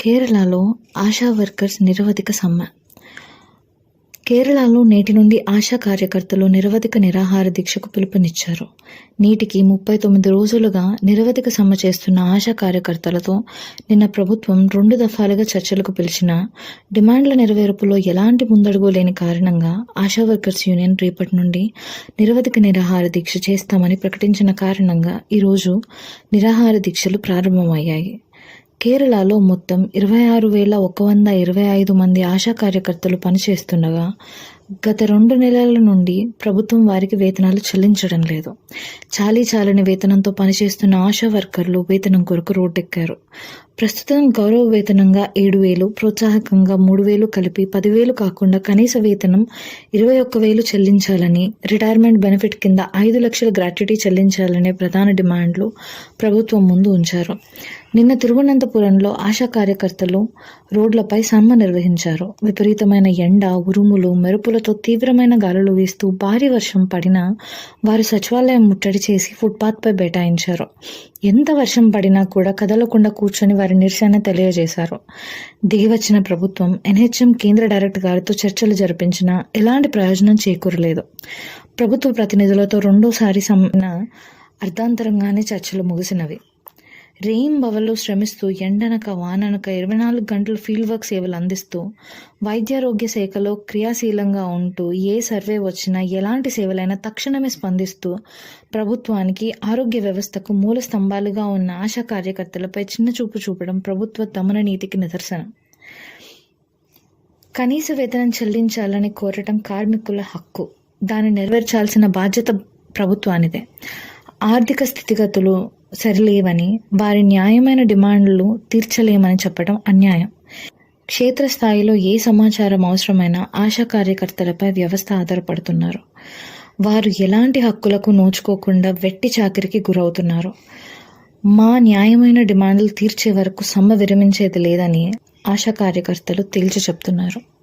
కేరళలో ఆశా వర్కర్స్ నిరవధిక సమ్మె. కేరళలో నేటి నుండి ఆశా కార్యకర్తలు నిరవధిక నిరాహార దీక్షకు పిలుపునిచ్చారు. నేటికి ముప్పై తొమ్మిది రోజులుగా నిరవధిక సమ్మె చేస్తున్న ఆశా కార్యకర్తలతో నిన్న ప్రభుత్వం రెండు దఫాలుగా చర్చలకు పిలిచిన డిమాండ్ల నెరవేర్పులో ఎలాంటి ముందడుగు లేని కారణంగా ఆశా వర్కర్స్ యూనియన్ రేపటి నుండి నిరవధిక నిరాహార దీక్ష చేస్తామని ప్రకటించిన కారణంగా ఈరోజు నిరాహార దీక్షలు ప్రారంభమయ్యాయి. కేరళలో మొత్తం ఇరవై ఆరు వేల ఒక వంద ఇరవై ఐదు మంది ఆశా కార్యకర్తలు పనిచేస్తుండగా గత రెండు నెలల నుండి ప్రభుత్వం వారికి వేతనాలు చెల్లించడం లేదు. చాలీ చాలని వేతనంతో పనిచేస్తున్న ఆశా వర్కర్లు వేతనం కొరకు రోడ్డెక్కారు. ప్రస్తుతం గౌరవ వేతనంగా ఏడు వేలు ప్రోత్సాహకంగా మూడు వేలు కలిపి పదివేలు కాకుండా కనీస వేతనం ఇరవై ఒక్క వేలు చెల్లించాలని రిటైర్మెంట్ బెనిఫిట్ కింద ఐదు లక్షల గ్రాట్యుటీ చెల్లించాలనే ప్రధాన డిమాండ్లు ప్రభుత్వం ముందు ఉంచారు. నిన్న తిరువనంతపురంలో ఆశా కార్యకర్తలు రోడ్లపై సమ్మె నిర్వహించారు. విపరీతమైన ఎండ ఉరుములు మెరుపులతో తీవ్రమైన గాలులు వీస్తూ భారీ వర్షం పడినా వారు సచివాలయం ముట్టడి చేసి ఫుట్పాత్పై బైఠాయించారు ఎంత వర్షం పడినా కూడా కదలకుండా కూర్చొని వారి నిరసన తెలియజేశారు. దిగివచ్చిన ప్రభుత్వం ఎన్హెచ్ఎం కేంద్ర డైరెక్టర్ గారితో చర్చలు జరిపించినా ఎలాంటి ప్రయోజనం చేకూరలేదు. ప్రభుత్వ ప్రతినిధులతో రెండోసారి సమ్మె అర్ధాంతరంగానే చర్చలు ముగిసినవి. రేయింబవళ్ళు శ్రమిస్తూ ఎండనక వాననక ఇరవై నాలుగు గంటలు ఫీల్డ్ వర్క్ సేవలు అందిస్తూ వైద్యారోగ్య శాఖలో క్రియాశీలంగా ఉంటూ ఏ సర్వే వచ్చినా ఎలాంటి సేవలైనా తక్షణమే స్పందిస్తూ ప్రభుత్వానికి ఆరోగ్య వ్యవస్థకు మూల స్తంభాలుగా ఉన్న ఆశా కార్యకర్తలపై చిన్న చూపు చూపడం ప్రభుత్వ దమన నీతికి నిదర్శనం. కనీస వేతనం చెల్లించాలని కోరటం కార్మికుల హక్కు. దాన్ని నెరవేర్చాల్సిన బాధ్యత ప్రభుత్వానిదే. ఆర్థిక స్థితిగతులు సరిలేవని వారి న్యాయమైన డిమాండ్లు తీర్చలేమని చెప్పడం అన్యాయం. క్షేత్రస్థాయిలో ఏ సమాచారం అవసరమైనా ఆశా కార్యకర్తలపై వ్యవస్థ ఆధారపడుతున్నారు. వారు ఎలాంటి హక్కులకు నోచుకోకుండా వెట్టి చాకిరికి గురవుతున్నారు. మా న్యాయమైన డిమాండ్లు తీర్చే వరకు సమ్మె విరమించేది లేదని ఆశా కార్యకర్తలు తేల్చి చెప్తున్నారు.